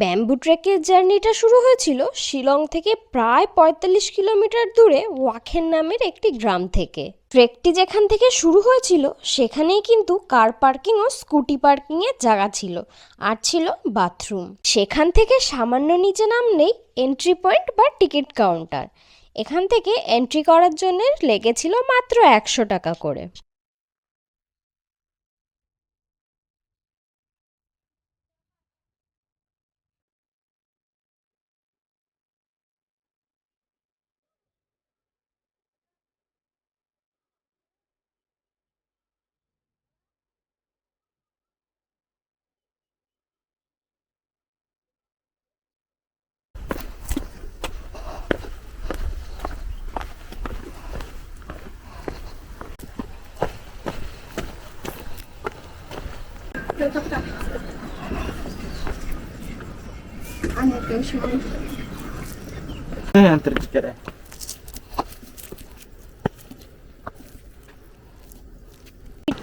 Bamboo ট্রেকের জার্নিটা শুরু হয়েছিল শিলং থেকে প্রায় পঁয়তাল্লিশ কিলোমিটার দূরে ওয়াখেন নামের একটি গ্রাম থেকে। ট্রেকটি যেখান থেকে শুরু হয়েছিল, সেখানেই কিন্তু কার পার্কিং ও স্কুটি পার্কিংয়ের জায়গা ছিল আর ছিল বাথরুম। সেখান থেকে সামান্য নিচে নামলেই এন্ট্রি পয়েন্ট বা টিকিট কাউন্টার। এখান থেকে এন্ট্রি করার জন্য লেগেছিল মাত্র একশো টাকা করে।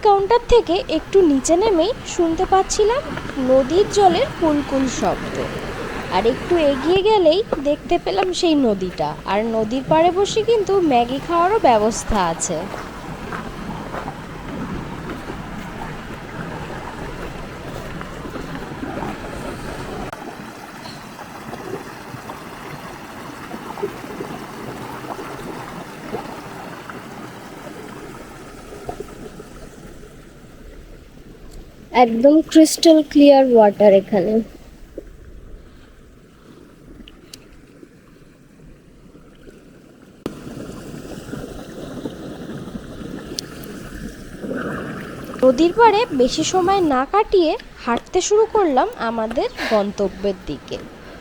কাউন্টার থেকে একটু নিচে নেমেই শুনতে পাচ্ছিলাম নদীর জলের কুলকুল শব্দ। আর একটু এগিয়ে গেলেই দেখতে পেলাম সেই নদীটা। আর নদীর পাড়ে বসে কিন্তু ম্যাগি খাওয়ারও ব্যবস্থা আছে। একদম ক্রিস্টাল ক্লিয়ার ওয়াটার এখানে। নদীর পাড়ে বেশি সময় না কাটিয়ে হাঁটতে শুরু করলাম আমাদের গন্তব্যের দিকে।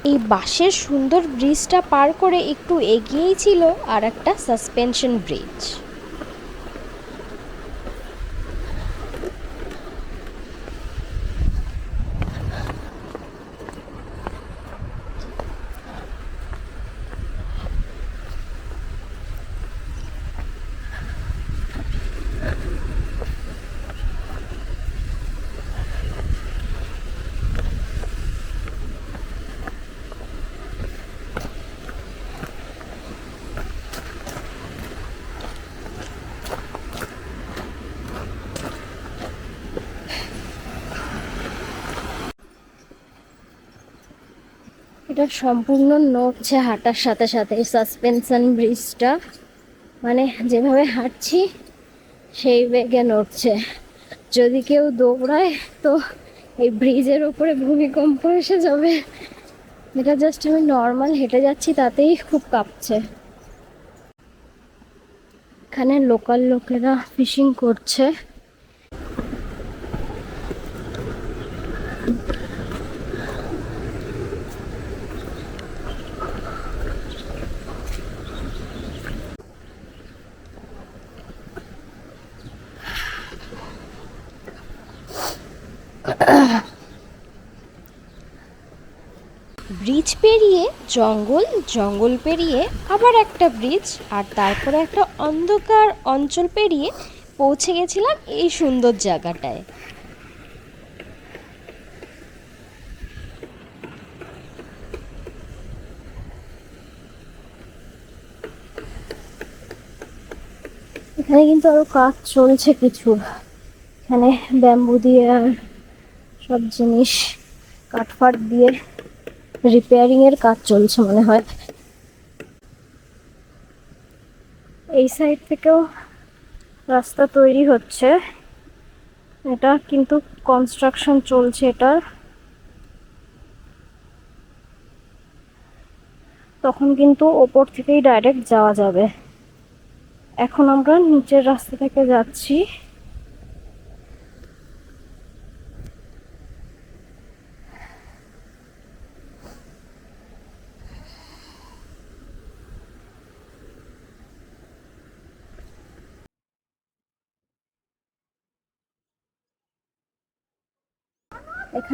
এই বাঁশের সুন্দর ব্রিজটা পার করে একটু এগিয়েই ছিল আর একটা সাসপেনশন ব্রিজ সম্পূর্ণ নড়ছে হাঁটার সাথে সাথে, এই সাসপেনশন ব্রিজটা মানে যেভাবে হাঁটছি, সেই বেগে নড়ছে। যদি কেউ দৌড়ায়, তো এই ব্রিজের ওপরে ভূমিকম্প এসে যাবে। এটা জাস্ট আমি নর্মাল হেঁটে যাচ্ছি, তাতেই খুব কাঁপছে। এখানে লোকাল লোকেরা ফিশিং করছে। ব্রিজ পেরিয়ে, জঙ্গল জঙ্গল পেরিয়ে, আবার একটা ব্রিজ আর তারপরে একটা অন্ধকার অঞ্চল পেরিয়ে পৌঁছে গেছিলাম এই সুন্দর জায়গাটায়। এখানে কিন্তু আরও কাজ চলছে কিছু। এখানে ব্যাম্বু দিয়ে আর সব জিনিস, কাঠফাট দিয়ে রিপেয়ারিং এর কাজ চলছে মনে হয়। এই সাইড থেকেও রাস্তা তৈরি হচ্ছে। এটা কিন্তু কনস্ট্রাকশন চলছে এটার। তখন কিন্তু ওপর থেকেই ডাইরেক্ট যাওয়া যাবে। এখন আমরা নিচের রাস্তা থেকে যাচ্ছি।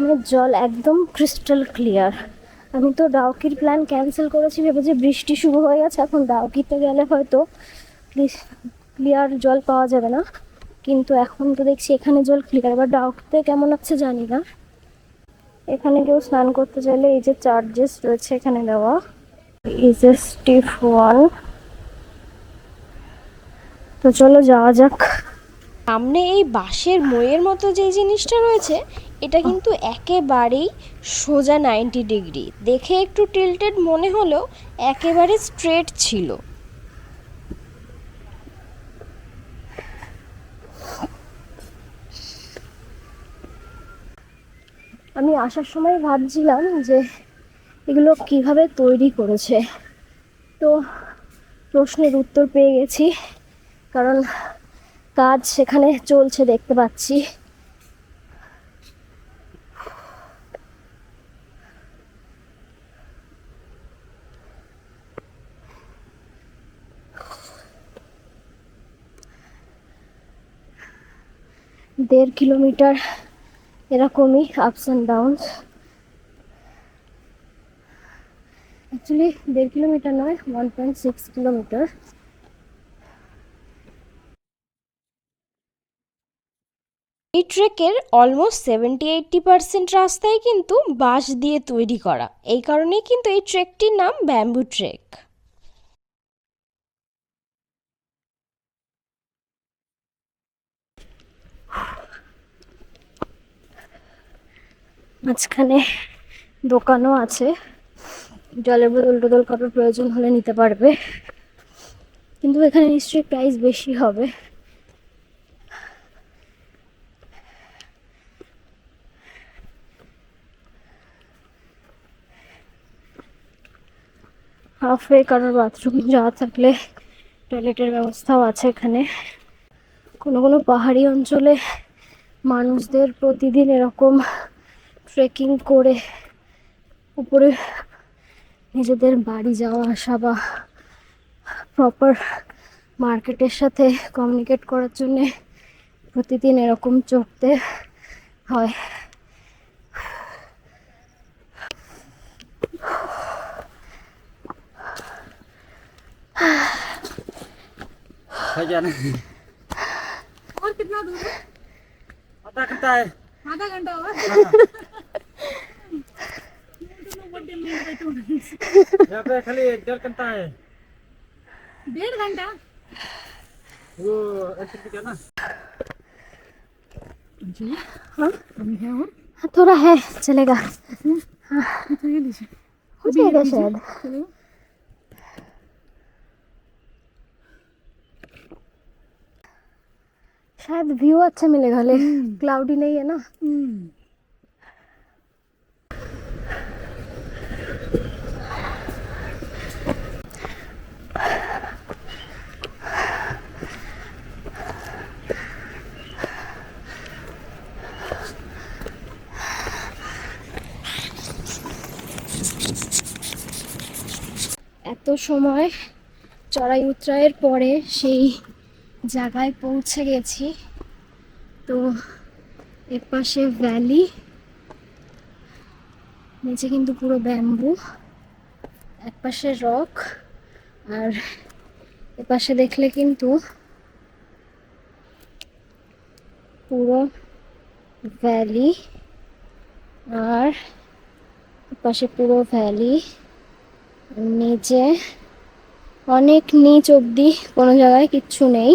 এখানে জল একদম ক্রিস্টাল ক্লিয়ার আমি তো ডাউকির প্ল্যান ক্যান্সেল করেছি ভেবে যে বৃষ্টি শুরু হয়ে গেছে, এখন ডাউকিতে গেলে হয়তো ক্লিয়ার জল পাওয়া যাবে না। কিন্তু এখন তো দেখছি এখানে জল ক্লিয়ার এবার ডাউকিতে কেমন আছে জানি না। এখানে কেউ স্নান করতে চাইলে এই যে চার্জেস রয়েছে এখানে দেওয়া। ইজ এ স্টিফ ওয়াল তো চলো যাওয়া যাক। সামনে এই বাঁশের মইয়ের মতো যে জিনিসটা রয়েছে এটা কিন্তু একেবারেই সোজা নাইনটি ডিগ্রি। দেখে একটু টিল্টেড মনে হলেও একেবারে স্ট্রেট ছিল। আমি আসার সময় ভাবছিলাম যে এগুলো কীভাবে তৈরি করেছে। তো প্রশ্নের উত্তর পেয়ে গেছি, কারণ কাজ সেখানে চলছে, দেখতে পাচ্ছি। দেড় কিলোমিটার এরকমই আপস অ্যান্ড ডাউনস অ্যাকচুয়ালি দেড় কিলোমিটার নয় ওয়ান পয়েন্ট সিক্স কিলোমিটার। এই ট্রেকের অলমোস্ট সেভেন্টি এইটটি পার্সেন্ট রাস্তাই কিন্তু বাঁশ দিয়ে তৈরি করা। এই কারণেই কিন্তু এই ট্রেকটির নাম ব্যাম্বু ট্রেক মাঝখানে দোকানও আছে। জলের বোতল টোতল কারোর প্রয়োজন হলে নিতে পারবে। কিন্তু এখানে নিশ্চয়ই প্রাইস বেশি হবে। হাফওয়ে কারোর বাথরুম যাওয়া থাকলে টয়লেটের ব্যবস্থাও আছে এখানে। কোনো কোনো পাহাড়ি অঞ্চলে মানুষদের প্রতিদিন এরকম ট্রেকিং করে উপরে নিজেদের বাড়ি যাওয়া আসা বা প্রপার মার্কেটের সাথে কমিউনিকেট করার জন্যে প্রতিদিন এরকম চড়তে হয় है क्या नहीं और कितना दूर है पता करता है आधा घंटा हुआ यहाँ पे खाली डेढ़ घंटा है। डेढ़ घंटा? वो क्या ना? जी। हाँ? है और हाँ, थोड़ा है चलेगा। तो हो जाएगा शायद। चलेगा शायद व्यू अच्छा मिलेगा ले क्लाउडी नहीं है ना? সময় চড়াই উতরাইয়ের পরে সেই জায়গায় পৌঁছে গেছি। তো এর পাশে ভ্যালি, নিচে কিন্তু পুরো ব্যাম্বু, এক পাশে রক, আর এ পাশে দেখলে কিন্তু পুরো ভ্যালি, আর পাশে পুরো ভ্যালি। নিচে অনেক নিচ অবধি কোনো জায়গায় কিচ্ছু নেই।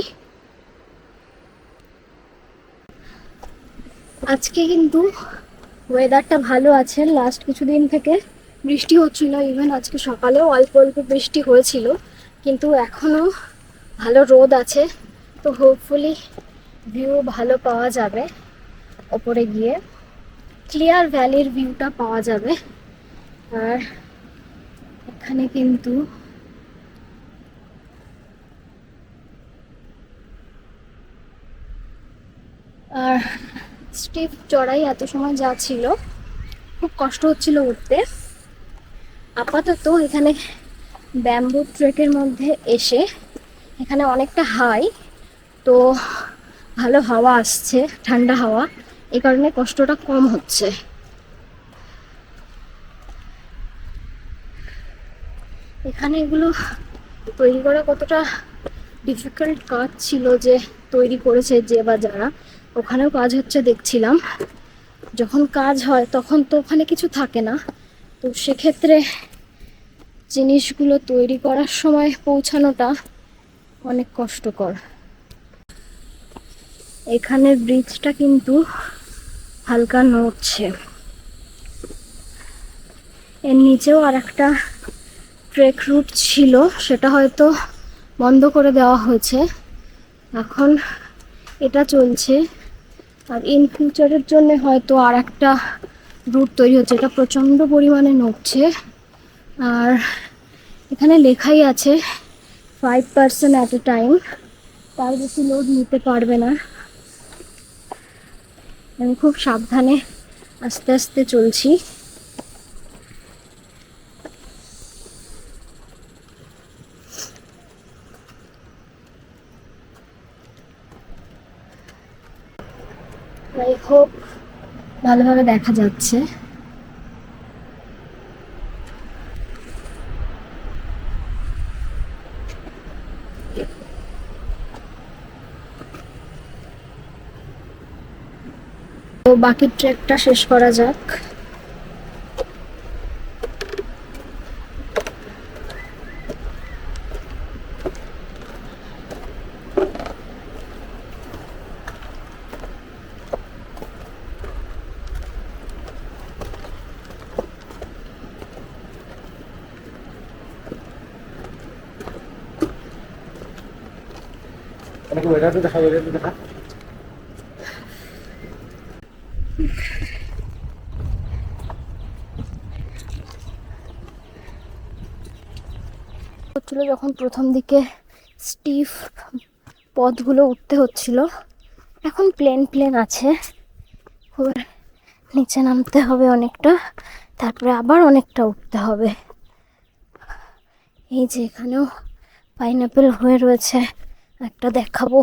আজকে কিন্তু ওয়েদারটা ভালো আছে লাস্ট কিছুদিন থেকে বৃষ্টি হচ্ছিল ইভেন আজকে সকালেও অল্প অল্প বৃষ্টি হয়েছিল, কিন্তু এখনও ভালো রোদ আছে, তো হোপফুলি ভিউ ভালো পাওয়া যাবে ওপরে গিয়ে। ক্লিয়ার ভ্যালির ভিউটা পাওয়া যাবে। আর এখানে কিন্তু আর স্টিপ চড়াই এত সময় যা ছিল খুব কষ্ট হচ্ছিল উঠতে। আপাতত এখানে ব্যাম্বু ট্রেকের মধ্যে এসে এখানে অনেকটা হাই, তো ভালো হাওয়া আসছে, ঠান্ডা হাওয়া এই কারণে কষ্টটা কম হচ্ছে। এখানে এগুলো তৈরি করা কতটা ডিফিকাল্ট কাজ ছিল যে তৈরি করেছে যে বা যারা, ওখানেও কাজ হচ্ছে দেখছিলাম। যখন কাজ হয় তখন তো ওখানে কিছু থাকে না। তো সেক্ষেত্রে জিনিসগুলো তৈরি করার সময় পৌঁছানোটা অনেক কষ্টকর। এখানে ব্রিজটা কিন্তু হালকা নড়ছে। এর নিচেও আর একটা ট্রেক রুট ছিল, সেটা হয়তো বন্ধ করে দেওয়া হয়েছে। এখন এটা চলছে। আর ইন ফিউচারের জন্য হয়তো আর একটা রুট তৈরি হচ্ছে, এটা প্রচণ্ড পরিমাণে নড়ছে। আর এখানে লেখাই আছে five percent at a time তার বেশি লোড নিতে পারবে না। আমি খুব সাবধানে আস্তে আস্তে চলছি। ভালোভাবে দেখা যাচ্ছে। তো বাকি ট্রেকটা শেষ করা যাক। এটাকে ওয়েদারটা দেখা ওয়েদারটা দেখা। হচ্ছিল যখন প্রথম দিকে স্টিফ পথগুলো উঠতে হচ্ছিল, এখন প্লেন প্লেন আছে। নিচে নামতে হবে অনেকটা, তারপরে আবার অনেকটা উঠতে হবে। এই যে এখানেও পাইনাপেল হয়ে রয়েছে। একটা দেখাবো।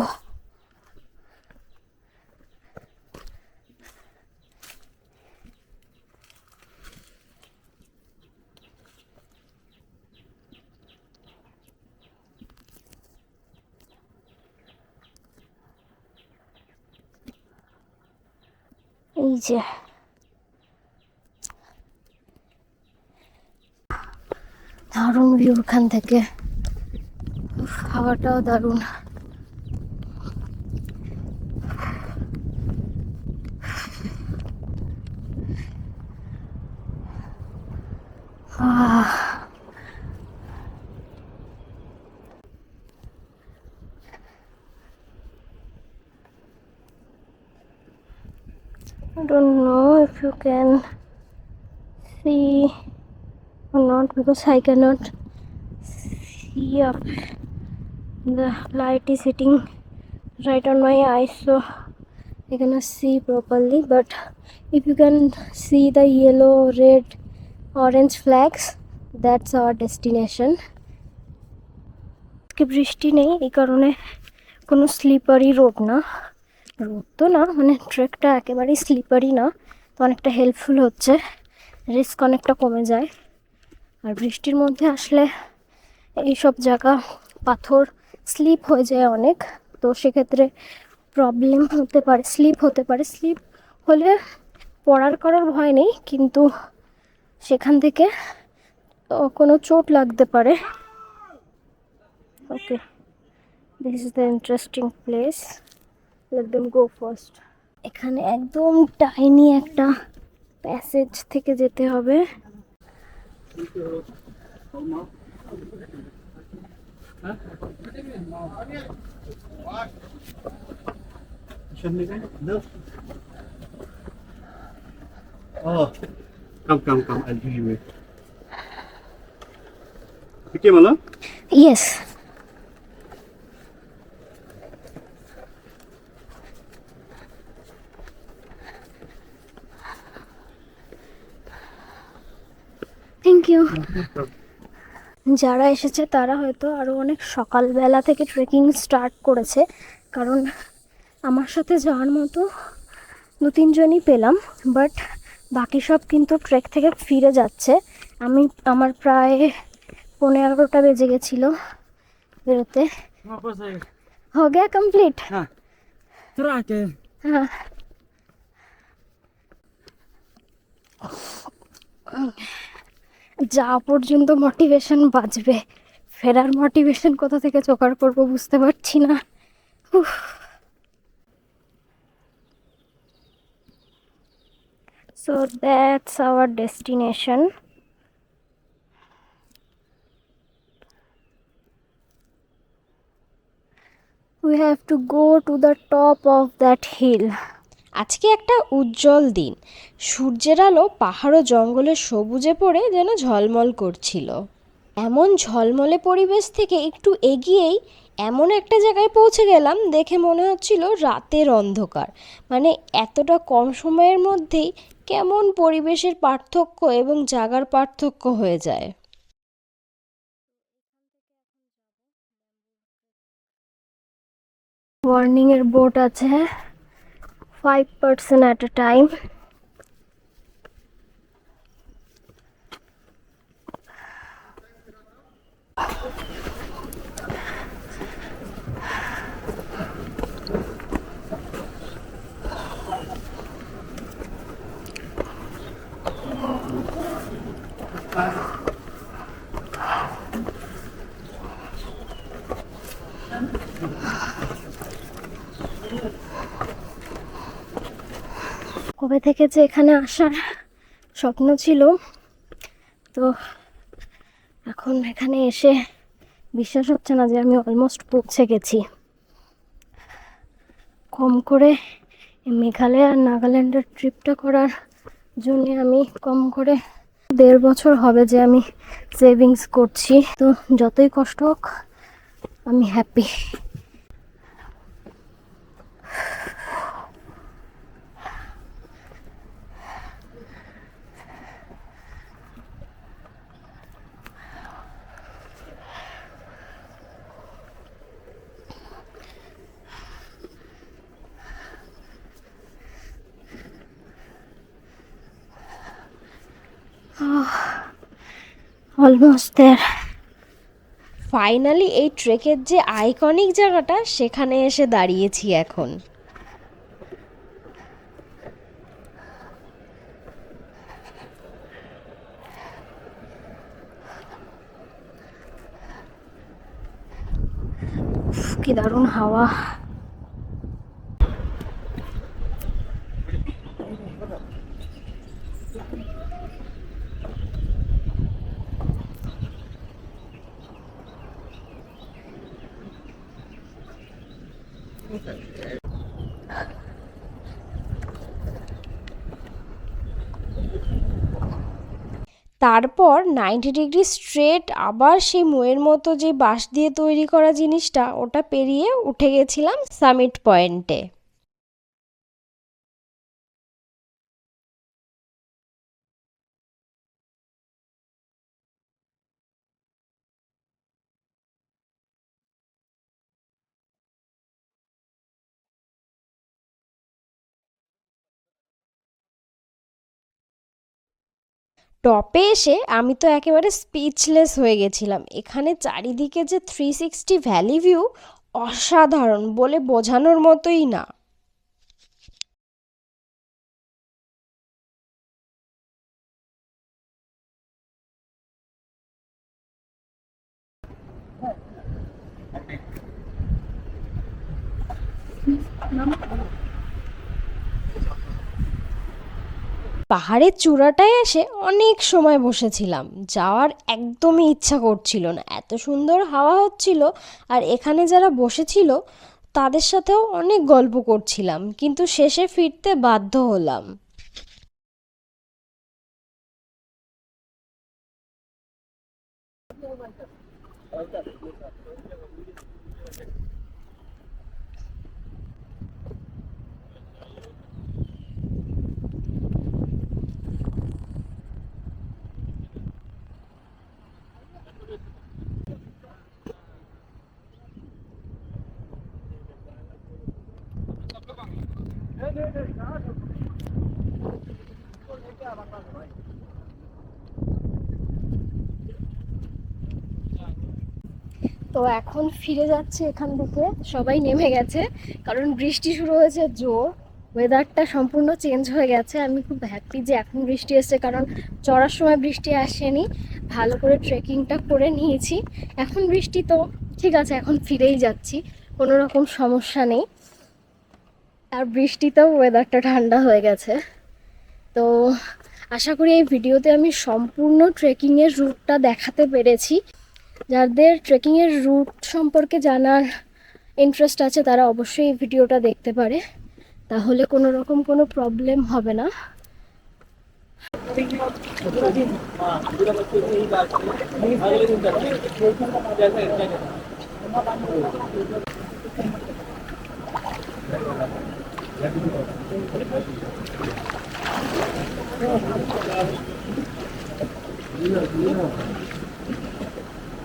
এই যে। দারুণ ভিউ ওখান থেকে। উফ, হাওয়াটাও দারুণ। I don't know if you can see or not because I cannot see up. The light is hitting right on my eyes, so I cannot see properly. But if you can see the yellow, red, orange flags, that's our destination. আজকে বৃষ্টি নেই এই কারণে কোনো slippery road না road তো না মানে ট্রেকটা একেবারেই স্লিপারি না, তো অনেকটা হেল্পফুল হচ্ছে। রিস্ক অনেকটা কমে যায়। আর বৃষ্টির মধ্যে আসলে এইসব জায়গা, পাথর স্লিপ হয়ে যায় অনেক, তো সেক্ষেত্রে প্রবলেম হতে পারে স্লিপ হতে পারে। স্লিপ হলে পড়ার করার ভয় নেই, কিন্তু সেখান থেকে কোনো চোট লাগতে পারে। Okay this is the interesting place let them first এখানে একদম টাইনি একটা প্যাসেজ থেকে যেতে হবে। কাম কাম কাম আলহামদুলিল্লাহ কি মানে ইয়েস যারা এসেছে তারা হয়তো আরও অনেক সকালবেলা থেকে ট্রেকিং স্টার্ট করেছে কারণ আমার সাথে যাওয়ার মতো দু তিনজনই পেলাম বাট বাকি সব কিন্তু ট্রেক থেকে ফিরে যাচ্ছে। আমি আমার প্রায় পনেরো এগারোটা বেজে গেছিল বেরোতে। হো কমপ্লিট হ্যাঁ। হ্যাঁ। যা পর্যন্ত মোটিভেশন বাঁচবে। ফেরার মোটিভেশন কোথা থেকে জোগাড় করব বুঝতে পারছি না। So that's our destination we have to go to the top of that hill আজকে একটা উজ্জ্বল দিন। সূর্যের আলো পাহাড় ও জঙ্গলের সবুজে পড়ে যেন ঝলমল করছিল। এমন ঝলমলে পরিবেশ থেকে একটু এগিয়েই এমন একটা জায়গায় পৌঁছে গেলাম, দেখে মনে হচ্ছিল রাতের অন্ধকার। মানে এতটা কম সময়ের মধ্যেই কেমন পরিবেশের পার্থক্য এবং জাগার পার্থক্য হয়ে যায়। ওয়ার্নিং এর বোর্ড আছে ফাইভ পার্সেন্ট অ্যাট এ কবে থেকে যে এখানে আসার স্বপ্ন ছিল, তো এখন এখানে এসে বিশ্বাস হচ্ছে না যে আমি অলমোস্ট পৌঁছে গেছি। কম করে মেঘালয় আর নাগাল্যান্ডের ট্রিপটা করার জন্য আমি কম করে দেড় বছর হবে যে আমি সেভিংস করছি। তো যতই কষ্ট হোক, আমি হ্যাপি অলমোস্ট দেয়ার ফাইনালি এই ট্রেকের যে আইকনিক জায়গাটা সেখানে এসে দাঁড়িয়েছি এখন। কি দারুণ হাওয়া। তারপর নাইনটি ডিগ্রি স্ট্রেট আবার সেই মোয়ের মতো যে বাঁশ দিয়ে তৈরি করা জিনিসটা, ওটা পেরিয়ে উঠে গেছিলাম সামিট পয়েন্টে টপে এসে আমি তো একেবারে স্পিচলেস হয়ে গেছিলাম। এখানে চারিদিকে যে থ্রি সিক্সটি ভ্যালি ভিউ অসাধারণ বলে বোঝানোর মতোই না। পাহাড়ের চূড়াটায় এসে অনেক সময় বসেছিলাম। যাওয়ার একদমই ইচ্ছা করছিল না। এত সুন্দর হাওয়া হচ্ছিল আর এখানে যারা বসেছিল তাদের সাথেও অনেক গল্প করছিলাম, কিন্তু শেষে ফিরতে বাধ্য হলাম। তো এখন ফিরে যাচ্ছে এখান থেকে। সবাই নেমে গেছে, কারণ বৃষ্টি শুরু হয়েছে, জোর। ওয়েদারটা সম্পূর্ণ চেঞ্জ হয়ে গেছে। আমি খুব হ্যাপি যে এখন বৃষ্টি এসছে, কারণ চড়ার সময় বৃষ্টি আসেনি। ভালো করে ট্রেকিংটা করে নিয়েছি। এখন বৃষ্টি তো, ঠিক আছে, এখন ফিরেই যাচ্ছি। কোনো রকম সমস্যা নেই। আর বৃষ্টিতেও ওয়েদারটা ঠান্ডা হয়ে গেছে। তো আশা করি এই ভিডিওতে আমি সম্পূর্ণ ট্রেকিংয়ের রুটটা দেখাতে পেরেছি। যাদের ট্রেকিংয়ের রুট সম্পর্কে জানার ইন্টারেস্ট আছে, তারা অবশ্যই এই ভিডিওটা দেখতে পারে। তাহলে কোনো রকম কোনো প্রবলেম হবে না।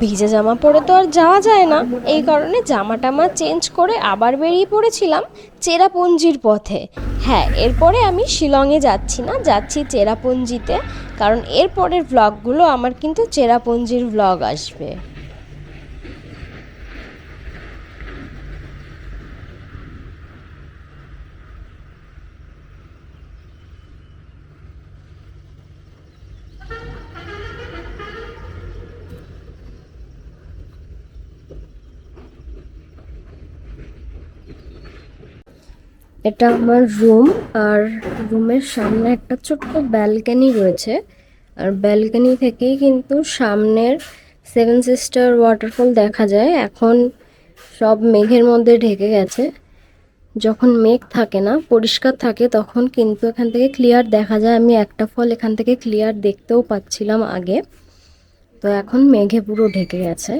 ভিজে জামা পরে তো আর যাওয়া যায় না। এই কারণে জামা টামা চেঞ্জ করে আবার বেরিয়ে পড়েছিলাম চেরাপুঞ্জির পথে। হ্যাঁ এরপরে আমি শিলংয়ে যাচ্ছি না, যাচ্ছি চেরাপুঞ্জিতে। কারণ এরপরের ব্লগগুলো আমার কিন্তু চেরাপুঞ্জির ব্লগ আসবে। এটা আমার রুম আর রুমের সামনে একটা ছোট্ট ব্যালকনি রয়েছে। আর ব্যালকনি থেকেই কিন্তু সামনের সেভেন সিস্টার ওয়াটারফল দেখা যায়। এখন সব মেঘের মধ্যে ঢেকে গেছে। যখন মেঘ থাকে না, পরিষ্কার থাকে, তখন কিন্তু এখান থেকে ক্লিয়ার দেখা যায়। আমি একটা ফল এখান থেকে ক্লিয়ার দেখতেও পাচ্ছিলাম আগে। তো এখন মেঘে পুরো ঢেকে গেছে।